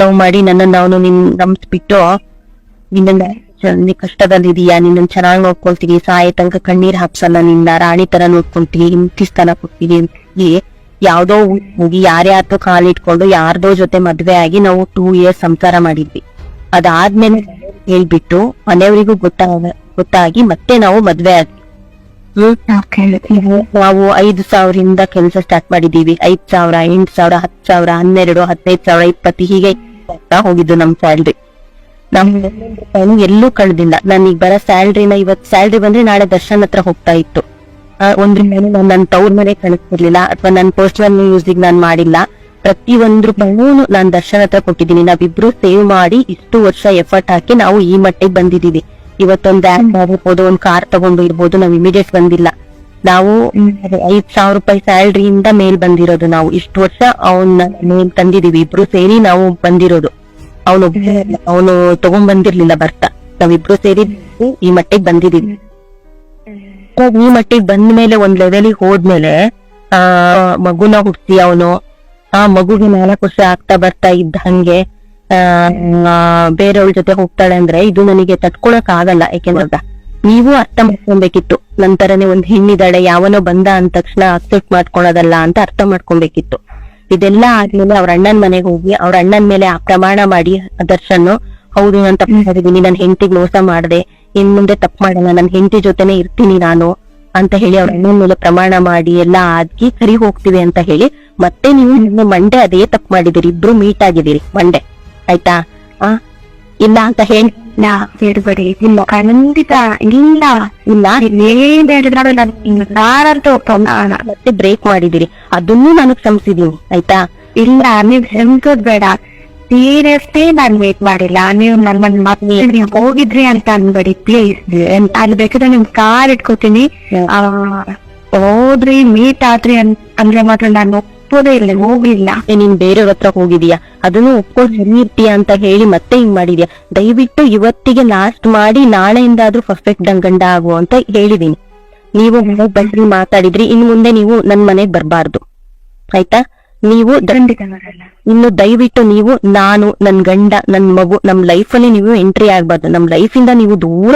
Love ಮಾಡಿ ನನ್ನನ್ನ ಅವನು ನಿನ್ ನಂಬಿಸ್ಬಿಟ್ಟು ನಿನ್ನ ಕಷ್ಟದಲ್ಲಿದೀಯಾ ನಿನ್ನ ಚೆನ್ನಾಗಿ ನೋಡ್ಕೊಳ್ತೀನಿ, ಸಾಯ ತನಕ ಕಣ್ಣೀರ್ ಹಾಕ್ಸಲ್ಲ ನಿನ್ನ, ರಾಣಿ ತರ ನೋಡ್ಕೊಂತೀನಿ ಇಂತಿ ಸ್ಥಾನ ಕೊಡ್ತೀನಿ ಅಂತ ಯಾವ್ದೋ ಹೋಗಿ ಯಾರ್ಯಾರ್ದೋ ಕಾಲಿಟ್ಕೊಂಡು ಯಾರ್ದೋ ಜೊತೆ ಮದ್ವೆ ಆಗಿ ನಾವು ಟೂ ಇಯರ್ಸ್ ಸಂಸಾರ ಮಾಡಿದ್ವಿ. ಅದಾದ್ಮೇಲೆ ಹೇಳ್ಬಿಟ್ಟು ಮನೆಯವರಿಗೂ ಗೊತ್ತಾಗ ಗೊತ್ತಾಗಿ ಮತ್ತೆ ನಾವು ಮದ್ವೆ ಆದ್ವಿ. ನಾವು ಐದು ಸಾವಿರದಿಂದ ಕೆಲಸ ಸ್ಟಾರ್ಟ್ ಮಾಡಿದೀವಿ ಐದ್ ಸಾವಿರ, ಎಂಟ್ ಸಾವಿರ ಹತ್ ಸಾವಿರ, ಹನ್ನೆರಡು, ಹದಿನೈದು ಸಾವಿರ, ಇಪ್ಪತ್ತು, ಹೀಗೆ ಹೋಗಿದ್ದು ನಮ್ ಸ್ಯಾಲ್ರಿ ನಮ್ ಎಲ್ಲೂ ಕಳ್ದಿಲ್ಲ. ನನಗ್ ಬರೋ ಸ್ಯಾಲ್ರಿನ ಇವತ್ ಸ್ಯಾಲ್ರಿ ಬಂದ್ರೆ ನಾಳೆ ದರ್ಶನ್ ಹತ್ರ ಹೋಗ್ತಾ ಇತ್ತು. ಒಂದ್ರಿಂದ ಮೇಲೆ ನಾನು ನನ್ನ ತವ್ರ ಮನೆ ಕಳಿಸ್ತಿರ್ಲಿಲ್ಲ ಅಥವಾ ನನ್ನ ಪರ್ಸನಲ್ ಯೂಸಿಗೆ ನಾನು ಮಾಡಿಲ್ಲ. ಪ್ರತಿ ಒಂದು ರೂಪಾಯಿನೂ ನಾನು ದರ್ಶನ್ ಹತ್ರ ಕೊಟ್ಟಿದ್ದೀನಿ. ನಾವಿಬ್ರು ಸೇವ್ ಮಾಡಿ ಇಷ್ಟು ವರ್ಷ ಎಫರ್ಟ್ ಹಾಕಿ ನಾವು ಈ ಮಟ್ಟಿಗೆ ಬಂದಿದೀವಿ ಇವತ್ತೊಂದ್ ಆ್ಯಪ್ ಆಗಿರ್ಬೋದು ಒಂದ್ ಕಾರ್ ತಗೊಂಡು ಇರ್ಬೋದು ನಾವ್ ಇಮಿಡಿಯೇಟ್ ಬಂದಿಲ್ಲ. ನಾವು ಐದ್ ಸಾವಿರ ರೂಪಾಯಿ ಸ್ಯಾಲ್ರಿಯಿಂದ ಮೇಲ್ ಬಂದಿರೋದು ನಾವು. ಇಷ್ಟು ವರ್ಷ ಅವನ್ನ ಮೇಲ್ ತಂದಿದೀವಿ. ಇಬ್ರು ಸೇರಿ ನಾವು ಬಂದಿರೋದು. ಅವನು ಅವನು ತಗೊಂಡ್ ಬಂದಿರ್ಲಿಲ್ಲ ಬರ್ತಾ. ನಾವಿಬ್ರು ಸೇರಿ ಈ ಮಟ್ಟಿಗೆ ಬಂದಿದೀವಿ. ಈ ಮಟ್ಟಿಗೆ ಬಂದ ಮೇಲೆ ಒಂದ್ ಲೆವೆಲಿಗೆ ಹೋದ್ಮೇಲೆ ಆ ಮಗುನ ಹುಟ್ಟಿ ಅವನು. ಆ ಮಗುಗೆ ನಾಲ್ಕು ವರ್ಷ ಆಗ್ತಾ ಬರ್ತಾ ಇದ್ದ ಹಂಗೆ. ಬೇರೆಯವ್ರ ಜೊತೆ ಹೋಗ್ತಾಳೆ ಅಂದ್ರೆ ಇದು ನನಗೆ ತಟ್ಕೊಳಕ್ ಆಗಲ್ಲ. ಯಾಕೆಂದ್ರೆ ನೀವು ಅರ್ಥ ಮಾಡ್ಕೊಬೇಕಿತ್ತು. ನಂತರನೇ ಒಂದ್ ಹೆಣ್ಣಿದಾಳೆ ಯಾವನೋ ಬಂದ ಅಂದ ತಕ್ಷಣ ಅಕ್ಸೆಪ್ಟ್ ಮಾಡ್ಕೊಳೋದಲ್ಲ ಅಂತ ಅರ್ಥ ಮಾಡ್ಕೊಬೇಕಿತ್ತು. ಇದೆಲ್ಲ ಆದ್ಮೇಲೆ ಅವ್ರ ಅಣ್ಣನ್ ಮನೆಗೆ ಹೋಗಿ ಅವ್ರ ಅಣ್ಣನ್ ಮೇಲೆ ಆ ಪ್ರಮಾಣ ಮಾಡಿ ದರ್ಶನ್ ಹೌದು ನಾನು ತಪ್ಪು ಮಾಡಿದೀನಿ ನನ್ನ ಹೆಂಡತಿಗೆ ಮೋಸ ಮಾಡ್ದೆ. ಇನ್ ಮುಂದೆ ತಪ್ಪು ಮಾಡಲ್ಲ. ನನ್ನ ಹೆಂಡತಿ ಜೊತೆನೆ ಇರ್ತೀನಿ ನಾನು ಅಂತ ಹೇಳಿ ಅವ್ರ ಅಣ್ಣನ್ ಮೇಲೆ ಪ್ರಮಾಣ ಮಾಡಿ ಎಲ್ಲಾ ಆಗಿ ಕರಿ ಹೋಗ್ತೀವಿ ಅಂತ ಹೇಳಿ ಮತ್ತೆ ನೀವು ನಿಮ್ಮ ಮಂಡೆ ಅದೇ ತಪ್ಪು ಮಾಡಿದಿರಿ ಇಬ್ರು ಮೀಟ್ ಆಗಿದ್ದೀರಿ ಮಂಡೆ ಆಯ್ತಾ? ಆ? ಇಲ್ಲ ಅಂತ ಹೇಳಿ. ನಾ ಬೇಡಬೇಡಿ ಇಲ್ಲ ಖಂಡಿತ ಇಲ್ಲ. ಇಲ್ಲ ಏನ್ ಹೇಳಿದ್ರು ನಾನು ಯಾರಂತೂ. ಮತ್ತೆ ಬ್ರೇಕ್ ಮಾಡಿದಿರಿ ಅದನ್ನು ನಾನು ಕ್ಷಮಿಸಿದೀನಿ ಆಯ್ತಾ? ಇಲ್ಲ ನೀವ್ ಹೆಂಗದ್ ಬೇಡ. ಸೀರಿಯಸ್ಲಿ ನಾನ್ ವೇಟ್ ಮಾಡಿಲ್ಲ. ನೀವು ನನ್ನ ಮನ್ ಹೋಗಿದ್ರಿ ಅಂತ ಅನ್ಬೇಡಿ ಪ್ಲೀಸ್ ಅಲ್ಲಿ ಬೇಕಾದ್ರೆ ನಿಮ್ ಕಾರ್ ಇಟ್ಕೋತೀನಿ. ಆ, ಹೋದ್ರಿ ಮೀಟ್ ಆದ್ರಿ ಅಂದ್ರೆ ಮಾತ್ರ ನಾನು ಒಪ್ಪೋದೇ ಇಲ್ಲ ಹೋಗ್ಲಿಲ್ಲ. ನೀನ್ ಬೇರೆಯವ್ರ ಹತ್ರ ಹೋಗಿದೀಯಾ? ಅದನ್ನು ಒಪ್ಕೊಂಡು ಸರಿ ಇರ್ತೀಯ ಅಂತ ಹೇಳಿ ಮತ್ತೆ ಹಿಂಗ್ ಮಾಡಿದ್ಯಾ? ದಯವಿಟ್ಟು ಇವತ್ತಿಗೆ ಲಾಸ್ಟ್ ಮಾಡಿ ನಾಳೆಯಿಂದಾದ್ರೂ ಪರ್ಫೆಕ್ಟ್ ಗಂಡ ಆಗು ಅಂತ ಹೇಳಿದೀನಿ. ನೀವು ಬಂದ್ರಿ ಮಾತಾಡಿದ್ರಿ ಇನ್ ಮುಂದೆ ನೀವು ನನ್ ಮನೆಗ್ ಬರ್ಬಾರ್ದು. ಆಯ್ತಾ? ನೀವು ಇನ್ನು ದಯವಿಟ್ಟು ನೀವು ನಾನು ನನ್ ಗಂಡ ನನ್ ಮಗು ನಮ್ ಲೈಫ್ ಅಲ್ಲಿ ನೀವು ಎಂಟ್ರಿ ಆಗ್ಬಾರ್ದು. ನಮ್ ಲೈಫ್ ಇಂದ ನೀವು ದೂರ